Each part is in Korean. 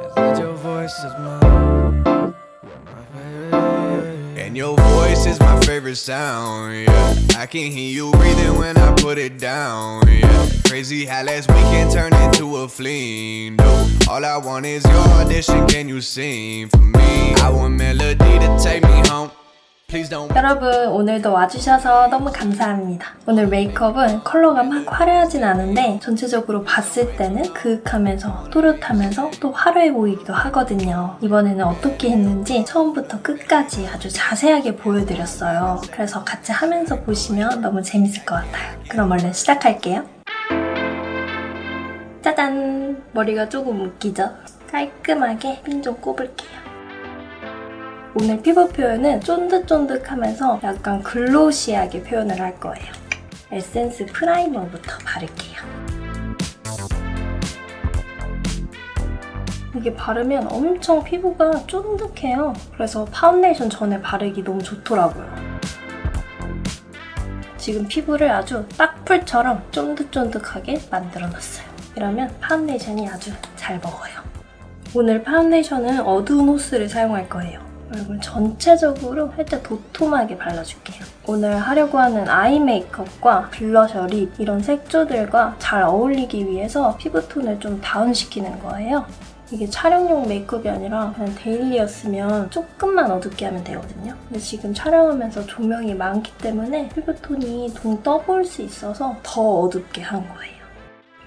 And your voice is my, favorite. And your voice is my favorite sound, yeah. I can hear you breathing when I put it down, yeah. Crazy how last weekend turned into a fling, though. All I want is your audition, can you sing for me? I want melody to take me home. 여러분 오늘도 와주셔서 너무 감사합니다. 오늘 메이크업은 컬러가 막 화려하진 않은데 전체적으로 봤을 때는 그윽하면서 또렷하면서 또 화려해 보이기도 하거든요. 이번에는 어떻게 했는지 처음부터 끝까지 아주 자세하게 보여드렸어요. 그래서 같이 하면서 보시면 너무 재밌을 것 같아요. 그럼 얼른 시작할게요. 짜잔! 머리가 조금 웃기죠? 깔끔하게 핀 좀 꼽을게요. 오늘 피부 표현은 쫀득쫀득하면서 약간 글로시하게 표현을 할 거예요. 에센스 프라이머부터 바를게요. 이게 바르면 엄청 피부가 쫀득해요. 그래서 파운데이션 전에 바르기 너무 좋더라고요. 지금 피부를 아주 딱풀처럼 쫀득쫀득하게 만들어놨어요. 이러면 파운데이션이 아주 잘 먹어요. 오늘 파운데이션은 어두운 호스를 사용할 거예요. 얼굴 전체적으로 살짝 도톰하게 발라줄게요. 오늘 하려고 하는 아이 메이크업과 블러셔, 립 이런 색조들과 잘 어울리기 위해서 피부톤을 좀 다운시키는 거예요. 이게 촬영용 메이크업이 아니라 그냥 데일리였으면 조금만 어둡게 하면 되거든요. 근데 지금 촬영하면서 조명이 많기 때문에 피부톤이 동 떠볼 수 있어서 더 어둡게 한 거예요.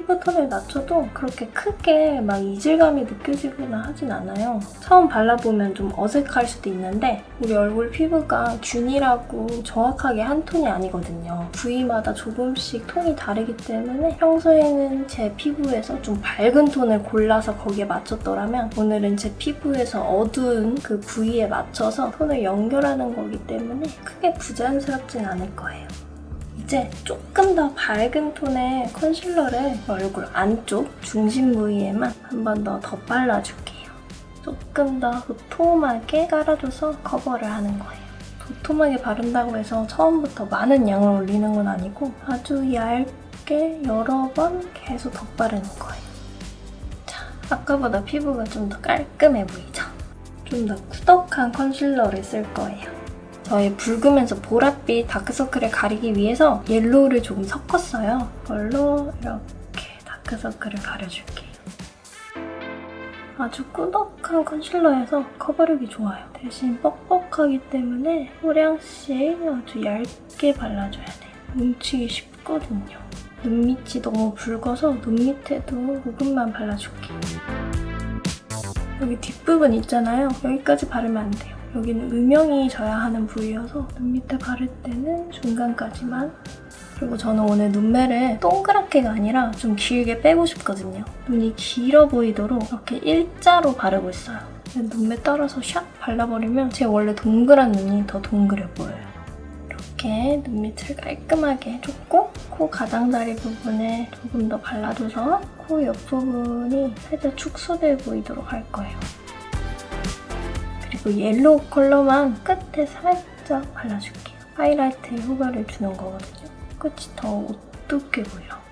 피부톤을 낮춰도 그렇게 크게 막 이질감이 느껴지거나 하진 않아요. 처음 발라보면 좀 어색할 수도 있는데 우리 얼굴 피부가 균일하고 정확하게 한 톤이 아니거든요. 부위마다 조금씩 톤이 다르기 때문에 평소에는 제 피부에서 좀 밝은 톤을 골라서 거기에 맞췄더라면 오늘은 제 피부에서 어두운 그 부위에 맞춰서 톤을 연결하는 거기 때문에 크게 부자연스럽진 않을 거예요. 이제 조금 더 밝은 톤의 컨실러를 얼굴 안쪽 중심 부위에만 한 번더더 발라줄게요. 조금 더 도톰하게 깔아줘서 커버를 하는 거예요. 도톰하게 바른다고 해서 처음부터 많은 양을 올리는 건 아니고 아주 얇게 여러 번 계속 덧바르는 거예요. 자, 아까보다 피부가 좀 더 깔끔해 보이죠? 좀더 꾸덕한 컨실러를 쓸 거예요. 저의 붉으면서 보랏빛 다크서클을 가리기 위해서 옐로우를 조금 섞었어요. 이걸로 이렇게 다크서클을 가려줄게요. 아주 꾸덕한 컨실러여서 커버력이 좋아요. 대신 뻑뻑하기 때문에 소량씩 아주 얇게 발라줘야 돼요. 뭉치기 쉽거든요. 눈 밑이 너무 붉어서 눈 밑에도 조금만 발라줄게요. 여기 뒷부분 있잖아요. 여기까지 바르면 안 돼요. 여기는 음영이 져야 하는 부위여서 눈 밑에 바를 때는 중간까지만 그리고 저는 오늘 눈매를 동그랗게가 아니라 좀 길게 빼고 싶거든요. 눈이 길어 보이도록 이렇게 일자로 바르고 있어요. 눈매 따라서 샥 발라버리면 제 원래 동그란 눈이 더 동그래 보여요. 이렇게 눈 밑을 깔끔하게 줬고 코 가장자리 부분에 조금 더 발라줘서 코 옆부분이 살짝 축소돼 보이도록 할 거예요. 그리고 옐로우 컬러만 끝에 살짝 발라줄게요. 하이라이트에 효과를 주는 거거든요. 끝이 더 어둡게 보이라고.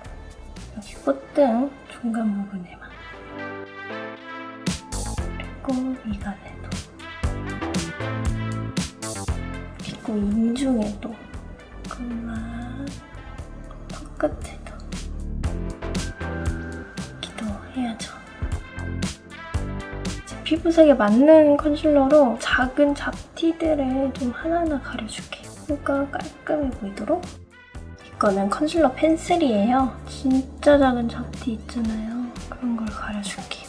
여기 꽃등 중간 부분에만. 그리고 미간에도. 그리고 인중에도. 그만. 턱끝에 피부색에 맞는 컨실러로 작은 잡티들을 좀 하나하나 가려줄게요. 코가 깔끔해 보이도록. 이거는 컨실러 펜슬이에요. 진짜 작은 잡티 있잖아요. 그런 걸 가려줄게요.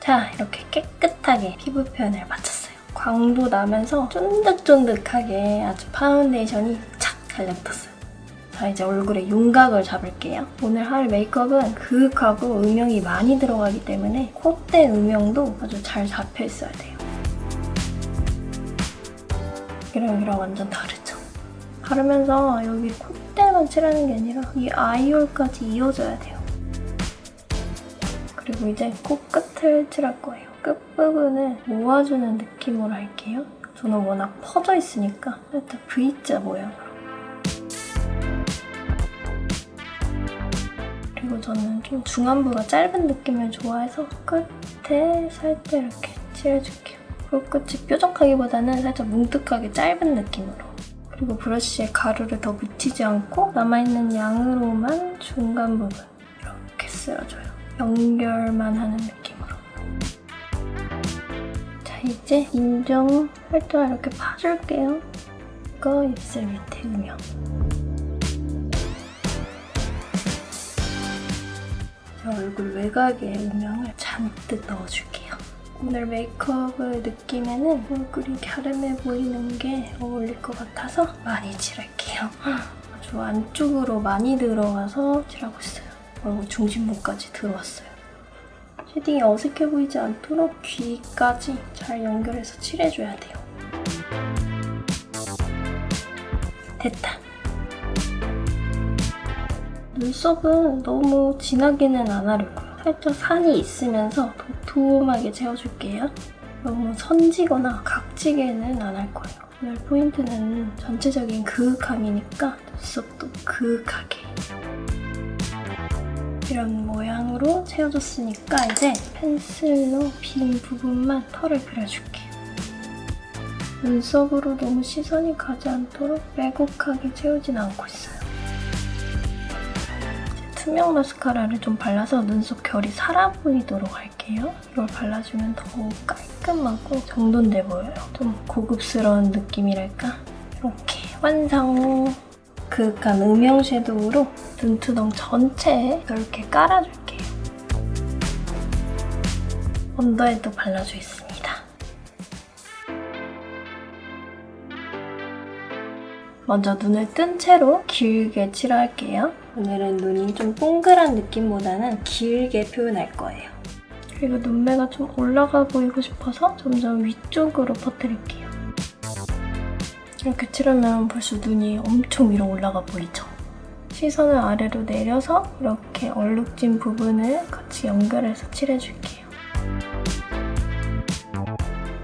자, 이렇게 깨끗하게 피부 표현을 마쳤어요. 광도 나면서 쫀득쫀득하게 아주 파운데이션이 착 달라붙었어요. 자, 이제 얼굴에 윤곽을 잡을게요. 오늘 할 메이크업은 그윽하고 음영이 많이 들어가기 때문에 콧대 음영도 아주 잘 잡혀 있어야 돼요. 여기랑 여기랑 완전 다르죠? 바르면서 여기 콧대만 칠하는 게 아니라 이 아이홀까지 이어져야 돼요. 그리고 이제 코끝을 칠할 거예요. 끝부분을 모아주는 느낌으로 할게요. 저는 워낙 퍼져 있으니까 살짝 V자 모양 그리고 저는 좀 중안부가 짧은 느낌을 좋아해서 끝에 살짝 이렇게 칠해줄게요. 그리고 끝이 뾰족하기보다는 살짝 뭉툭하게 짧은 느낌으로. 그리고 브러쉬에 가루를 더 묻히지 않고 남아있는 양으로만 중간 부분 이렇게 쓸어줘요. 연결만 하는 느낌으로. 자, 이제 인중 활동을 이렇게 파줄게요. 이거 입술 밑에 음영. 제 얼굴 외곽에 음영을 잔뜩 넣어줄게요. 오늘 메이크업을 느끼면은 얼굴이 갸름해 보이는 게 어울릴 것 같아서 많이 칠할게요. 아주 안쪽으로 많이 들어가서 칠하고 있어요. 얼굴 중심부까지 들어왔어요. 쉐딩이 어색해 보이지 않도록 귀까지 잘 연결해서 칠해줘야 돼요. 됐다. 눈썹은 너무 진하게는 안 하려고요. 살짝 산이 있으면서 도톰하게 채워줄게요. 너무 선지거나 각지게는 안 할 거예요. 오늘 포인트는 전체적인 그윽함이니까 눈썹도 그윽하게. 이런 모양으로 채워줬으니까 이제 펜슬로 빈 부분만 털을 그려줄게요. 눈썹으로 너무 시선이 가지 않도록 빼곡하게 채우진 않고 있어요. 투명 마스카라를 좀 발라서 눈썹 결이 살아 보이도록 할게요. 이걸 발라주면 더욱 깔끔하고 정돈돼 보여요. 좀 고급스러운 느낌이랄까? 이렇게 완성! 그윽한 음영 섀도우로 눈두덩 전체에 이렇게 깔아줄게요. 언더에도 발라줘 있습니다. 먼저 눈을 뜬 채로 길게 칠할게요. 오늘은 눈이 좀 동그란 느낌보다는 길게 표현할 거예요. 그리고 눈매가 좀 올라가 보이고 싶어서 점점 위쪽으로 퍼뜨릴게요. 이렇게 칠하면 벌써 눈이 엄청 위로 올라가 보이죠? 시선을 아래로 내려서 이렇게 얼룩진 부분을 같이 연결해서 칠해줄게요.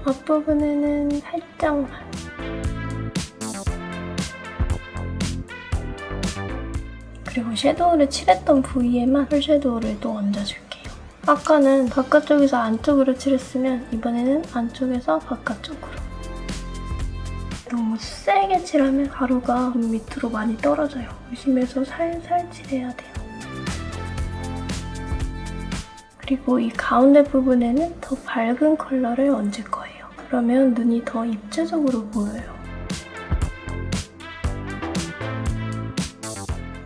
앞부분에는 살짝만 그리고 섀도우를 칠했던 부위에만 펄 섀도우를 또 얹어줄게요. 아까는 바깥쪽에서 안쪽으로 칠했으면 이번에는 안쪽에서 바깥쪽으로. 너무 세게 칠하면 가루가 눈 밑으로 많이 떨어져요. 조심해서 살살 칠해야 돼요. 그리고 이 가운데 부분에는 더 밝은 컬러를 얹을 거예요. 그러면 눈이 더 입체적으로 보여요.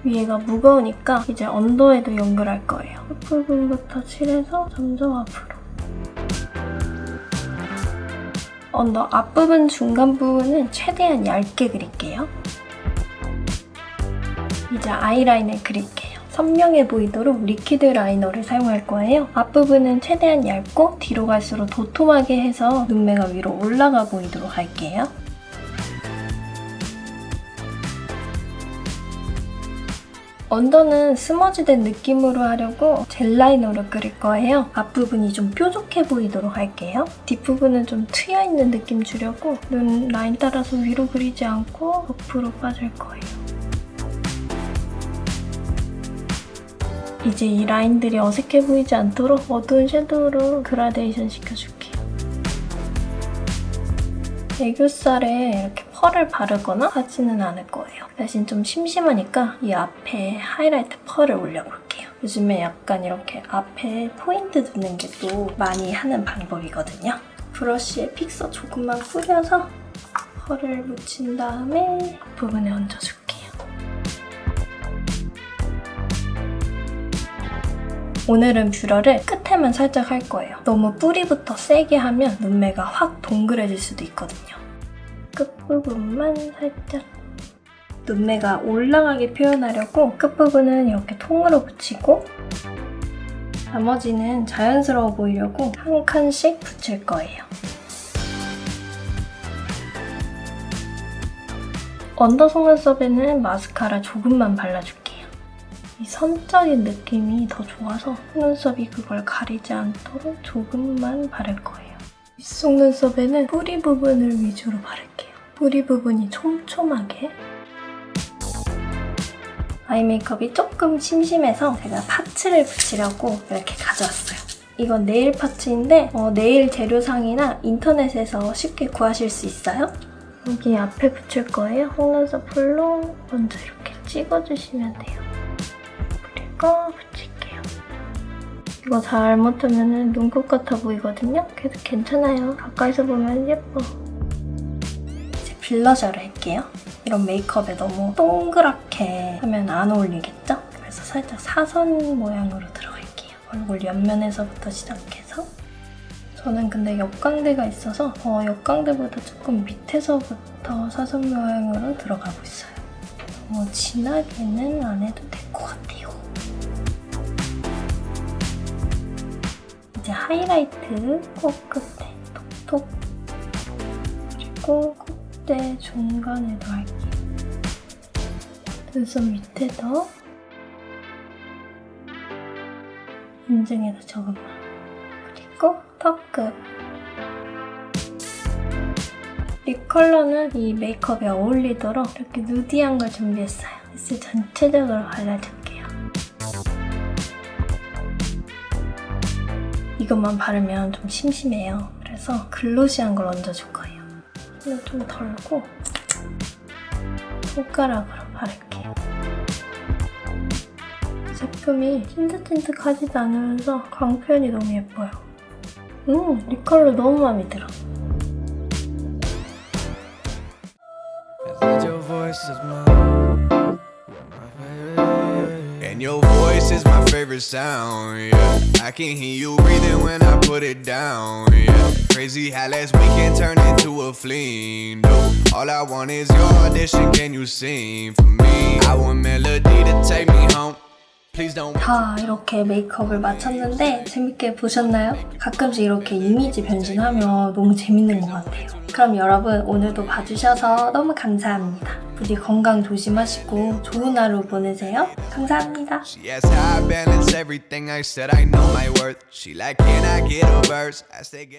위에가 무거우니까 이제 언더에도 연결할 거예요. 끝부분부터 칠해서 점점 앞으로. 언더 앞부분 중간 부분은 최대한 얇게 그릴게요. 이제 아이라인을 그릴게요. 선명해 보이도록 리퀴드 라이너를 사용할 거예요. 앞부분은 최대한 얇고 뒤로 갈수록 도톰하게 해서 눈매가 위로 올라가 보이도록 할게요. 언더는 스머지된 느낌으로 하려고 젤 라이너로 그릴 거예요. 앞부분이 좀 뾰족해 보이도록 할게요. 뒷부분은 좀 트여있는 느낌 주려고 눈 라인 따라서 위로 그리지 않고 옆으로 빠질 거예요. 이제 이 라인들이 어색해 보이지 않도록 어두운 섀도우로 그라데이션 시켜줄게요. 애교살에 이렇게 펄을 바르거나 하지는 않을 거예요. 대신 좀 심심하니까 이 앞에 하이라이트 펄을 올려볼게요. 요즘에 약간 이렇게 앞에 포인트 두는 게 또 많이 하는 방법이거든요. 브러쉬에 픽서 조금만 뿌려서 펄을 묻힌 다음에 부분에 얹어줄게요. 오늘은 뷰러를 끝에만 살짝 할 거예요. 너무 뿌리부터 세게 하면 눈매가 확 동그래질 수도 있거든요. 끝부분만 살짝 눈매가 올라가게 표현하려고 끝부분은 이렇게 통으로 붙이고 나머지는 자연스러워 보이려고 한 칸씩 붙일 거예요. 언더 속눈썹에는 마스카라 조금만 발라줄게요. 이 선적인 느낌이 더 좋아서 속눈썹이 그걸 가리지 않도록 조금만 바를 거예요. 윗속 눈썹에는 뿌리 부분을 위주로 바를게요. 뿌리 부분이 촘촘하게. 아이 메이크업이 조금 심심해서 제가 파 파츠를 붙이려고 이렇게 가져왔어요. 이건 네일 파츠인데 어, 네일 재료상이나 인터넷에서 쉽게 구하실 수 있어요. 여기 앞에 붙일 거예요. 속눈썹 풀로 먼저 이렇게 찍어주시면 돼요. 그리고 붙일게요. 이거 잘못하면 눈곱 같아 보이거든요? 그래도 괜찮아요. 가까이서 보면 예뻐. 이제 블러셔를 할게요. 이런 메이크업에 너무 동그랗게 하면 안 어울리겠죠? 그래서 살짝 사선 모양으로 들어갈게요. 얼굴 옆면에서부터 시작해서 저는 근데 옆광대가 있어서 어, 옆광대보다 조금 밑에서부터 사선 모양으로 들어가고 있어요. 너무 진하게는 안 해도 될 것 같아요. 이제 하이라이트 코 끝에 톡톡 그리고 콧대 중간에도 할게요. 눈썹 밑에도 인중에도 조금만 그리고 턱끝 립 컬러는 이 메이크업에 어울리도록 이렇게 누디한 걸 준비했어요. 이제 전체적으로 발라줄게요. 이것만 바르면 좀 심심해요. 그래서 글로시한 걸 얹어줄 거예요. 근데 좀 덜고 손가락으로 바를게요. 제품이 찐득찐득하지도 않으면서 광 표현이 너무 예뻐요. 음, 립 컬러 너무 마음에 들어. And your voice is my favorite sound, yeah. I can hear you breathing when I put it down, yeah. Crazy how last weekend turned into a fling, though. All I want is your audition, can you sing for me? I want melody 다 이렇게 메이크업을 마쳤는데 재밌게 보셨나요? 가끔씩 이렇게 이미지 변신하면 너무 재밌는 것 같아요. 그럼 여러분 오늘도 봐주셔서 너무 감사합니다. 부디 건강 조심하시고 좋은 하루 보내세요. 감사합니다. She asked how I balance everything. I said I know my worth. She like, can I get a verse? I said, guess.